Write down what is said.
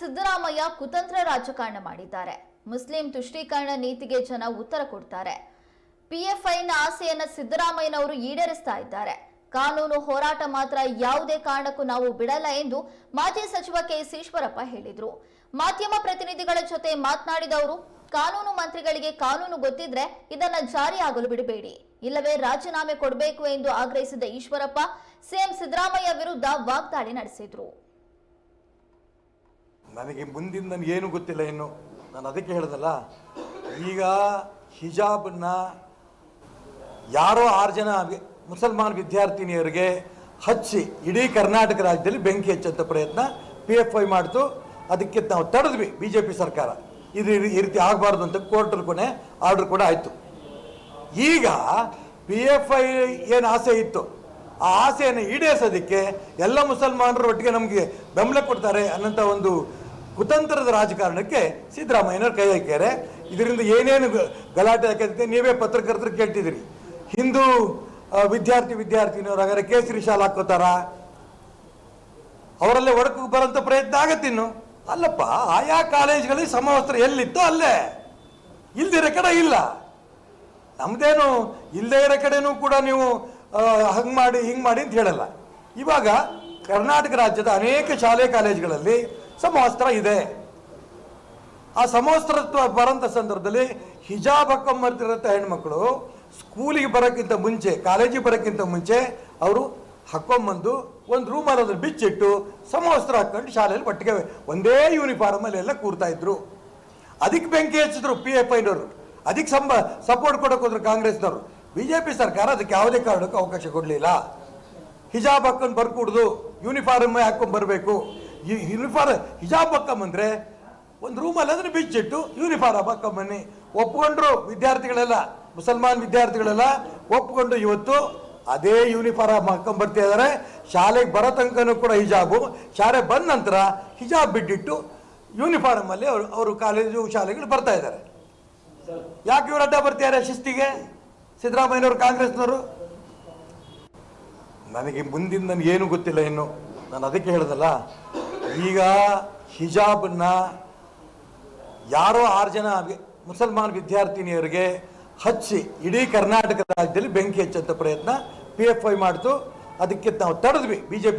ಸಿದ್ದರಾಮಯ್ಯ ಕುತಂತ್ರ ರಾಜಕಾರಣ ಮಾಡಿದ್ದಾರೆ. ಮುಸ್ಲಿಂ ತುಷ್ಟೀಕರಣ ನೀತಿಗೆ ಜನ ಉತ್ತರ ಕೊಡ್ತಾರೆ. ಪಿಎಫ್ಐನ ಆಸೆಯನ್ನ ಸಿದ್ದರಾಮಯ್ಯನವರು ಈಡೇರಿಸ್ತಾ ಇದ್ದಾರೆ. ಕಾನೂನು ಹೋರಾಟ ಮಾತ್ರ ಯಾವುದೇ ಕಾರಣಕ್ಕೂ ನಾವು ಬಿಡಲ್ಲ ಎಂದು ಮಾಜಿ ಸಚಿವ ಕೆಎಸ್ ಈಶ್ವರಪ್ಪ ಹೇಳಿದ್ರು. ಮಾಧ್ಯಮ ಪ್ರತಿನಿಧಿಗಳ ಜೊತೆ ಮಾತನಾಡಿದವರು, ಕಾನೂನು ಮಂತ್ರಿಗಳಿಗೆ ಕಾನೂನು ಗೊತ್ತಿದ್ರೆ ಇದನ್ನ ಜಾರಿಯಾಗಲು ಬಿಡಬೇಡಿ. ಇಲ್ಲವೇ ರಾಜೀನಾಮೆ ಕೊಡಬೇಕು ಎಂದು ಆಗ್ರಹಿಸಿದ ಈಶ್ವರಪ್ಪ, ಸಿಎಂ ಸಿದ್ದರಾಮಯ್ಯ ವಿರುದ್ಧ ವಾಗ್ದಾಳಿ ನಡೆಸಿದ್ರು. ನನಗೆ ಮುಂದಿನ ನನಗೇನು ಗೊತ್ತಿಲ್ಲ ಇನ್ನು. ನಾನು ಅದಕ್ಕೆ ಹೇಳ್ದಲ್ಲ, ಈಗ ಹಿಜಾಬನ್ನ ಯಾರೋ ಆರು ಜನ ಮುಸಲ್ಮಾನ್ ವಿದ್ಯಾರ್ಥಿನಿಯರಿಗೆ ಹಚ್ಚಿ ಇಡೀ ಕರ್ನಾಟಕ ರಾಜ್ಯದಲ್ಲಿ ಬೆಂಕಿ ಹೆಚ್ಚಂತ ಪ್ರಯತ್ನ ಪಿ ಎಫ್ ಐ ಮಾಡ್ತು. ಅದಕ್ಕೆ ನಾವು ತಡೆದ್ವಿ ಬಿ ಜೆ ಪಿ ಸರ್ಕಾರ. ಇದು ಈ- ರೀತಿ ಆಗಬಾರ್ದು ಅಂತ ಕೋರ್ಟ್ ಕೊನೆ ಆರ್ಡರ್ ಕೂಡ ಆಯಿತು. ಈಗ ಪಿ ಎಫ್ ಐ ಏನು ಆಸೆ ಇತ್ತು? ಆ ಆಸೆಯನ್ನು ಈಡೇರಿಸೋದಕ್ಕೆ ಎಲ್ಲ ಮುಸಲ್ಮಾನರು ಒಟ್ಟಿಗೆ ನಮಗೆ ಬೆಂಬಲ ಕೊಡ್ತಾರೆ ಅನ್ನೋಂಥ ಒಂದು ಕುತಂತ್ರದ ರಾಜಕಾರಣಕ್ಕೆ ಸಿದ್ದರಾಮಯ್ಯನವ್ರು ಕೈ ಹಾಕ್ಯಾರೆ. ಇದರಿಂದ ಏನೇನು ಗಲಾಟೆ ಹಾಕಿದೆ ನೀವೇ ಪತ್ರಕರ್ತರು ಕೇಳ್ತಿದ್ದೀರಿ. ಹಿಂದೂ ವಿದ್ಯಾರ್ಥಿ ವಿದ್ಯಾರ್ಥಿನಿಯವರು ಹಾಗಾದ್ರೆ ಕೇಸರಿ ಶಾಲೆ ಹಾಕೋತಾರ? ಅವರಲ್ಲೇ ಒಡಕು ಬರೋಂಥ ಪ್ರಯತ್ನ ಆಗತ್ತಿನ್ನು ಅಲ್ಲಪ್ಪ, ಆಯಾ ಕಾಲೇಜ್ಗಳಲ್ಲಿ ಸಮವಸ್ತ್ರ ಎಲ್ಲಿತ್ತೋ ಅಲ್ಲೇ. ಇಲ್ದಿರೋ ಕಡೆ ಇಲ್ಲ. ನಮ್ದೇನು ಇಲ್ಲದೇ ಇರೋ ಕಡೆನೂ ಕೂಡ ನೀವು ಹಂಗೆ ಮಾಡಿ, ಹಿಂಗೆ ಮಾಡಿ ಅಂತ ಹೇಳಲ್ಲ. ಇವಾಗ ಕರ್ನಾಟಕ ರಾಜ್ಯದ ಅನೇಕ ಶಾಲೆ ಕಾಲೇಜುಗಳಲ್ಲಿ ಸಮವಸ್ತ್ರ ಇದೆ. ಆ ಸಮವಸ್ತ್ರತ್ವ ಬರೋಂಥ ಸಂದರ್ಭದಲ್ಲಿ ಹಿಜಾಬ್ ಹಾಕೊಂಬರ್ತಿರೋಂಥ ಹೆಣ್ಮಕ್ಳು. ಸ್ಕೂಲಿಗೆ ಬರೋಕ್ಕಿಂತ ಮುಂಚೆ, ಕಾಲೇಜಿಗೆ ಬರೋಕ್ಕಿಂತ ಮುಂಚೆ ಅವರು ಹಾಕೊಂಬಂದು ಒಂದು ರೂಮಲ್ಲಿ ಅದ್ರ ಬಿಚ್ಚಿಟ್ಟು ಸಮವಸ್ತ್ರ ಹಾಕ್ಕೊಂಡು ಶಾಲೆಯಲ್ಲಿ ಒಟ್ಟಿಗೆ ಒಂದೇ ಯೂನಿಫಾರ್ಮಲ್ಲಿ ಎಲ್ಲ ಕೂರ್ತಾ ಇದ್ರು. ಅದಕ್ಕೆ ಬೆಂಕಿ ಹಚ್ಚಿದ್ರು ಪಿ ಎಫ್ ಐನವರು ಅದಕ್ಕೆ ಸಂಬ ಸಪೋರ್ಟ್ ಕೊಡೋಕೆ ಹೋದ್ರು ಕಾಂಗ್ರೆಸ್ನವರು. ಬಿ ಜೆ ಪಿ ಸರ್ಕಾರ ಅದಕ್ಕೆ ಯಾವುದೇ ಕಾರಣಕ್ಕೂ ಅವಕಾಶ ಕೊಡಲಿಲ್ಲ. ಹಿಜಾಬ್ ಹಾಕೊಂಡು ಬರ್ಕೂಡ್ದು ಯೂನಿಫಾರ್ಮ್ ಹಾಕೊಂಡು ಬರಬೇಕು. ಈ ಯೂನಿಫಾರ್ಮ್ ಹಿಜಾಬ್ ಹಾಕೊಂಬಂದ್ರೆ ಒಂದು ರೂಮಲ್ಲಿ ಅದನ್ನು ಬಿಚ್ಚಿಟ್ಟು ಯೂನಿಫಾರ್ಮ್ ಹಾಕೊಂಬನ್ನಿ ಒಪ್ಕೊಂಡ್ರು ವಿದ್ಯಾರ್ಥಿಗಳೆಲ್ಲ, ಮುಸಲ್ಮಾನ್ ವಿದ್ಯಾರ್ಥಿಗಳೆಲ್ಲ ಒಪ್ಕೊಂಡು ಇವತ್ತು ಅದೇ ಯೂನಿಫಾರ್ಮ್ ಹಾಕೊಂಡ್ ಬರ್ತಾ ಇದ್ದಾರೆ ಶಾಲೆಗೆ ಬರೋ ತನಕನೂ ಕೂಡ ಹಿಜಾಬು. ಶಾಲೆ ಬಂದ ನಂತರ ಹಿಜಾಬ್ ಬಿಟ್ಟಿಟ್ಟು ಯೂನಿಫಾರ್ಮಲ್ಲಿ ಅವರು ಅವರು ಕಾಲೇಜು ಶಾಲೆಗಳು ಬರ್ತಾ ಇದ್ದಾರೆ ಯಾಕೆ ಇವರು ಅಡ್ಡ ಬರ್ತಿದ್ದಾರೆ ಶಿಸ್ತಿಗೆ? ಸಿದ್ದರಾಮಯ್ಯನವರು, ಕಾಂಗ್ರೆಸ್ನವರು? ನನಗೆ ಮುಂದಿನ ನನಗೆ ಏನು ಗೊತ್ತಿಲ್ಲ ಇನ್ನು. ನಾನು ಅದಕ್ಕೆ ಹೇಳ್ದಲ್ಲ ಈಗ ಹಿಜಾಬನ್ನ ಯಾರೋ ಆರು ಜನ ಮುಸಲ್ಮಾನ್ ವಿದ್ಯಾರ್ಥಿನಿಯರಿಗೆ ಹಚ್ಚಿ ಇಡೀ ಕರ್ನಾಟಕ ರಾಜ್ಯದಲ್ಲಿ ಬೆಂಕಿ ಹೆಚ್ಚಂತ ಪ್ರಯತ್ನ ಪಿ ಎಫ್ ಐ ಮಾಡ್ತು. ಅದಕ್ಕೆ ನಾವು ತಡೆದ್ವಿ. B J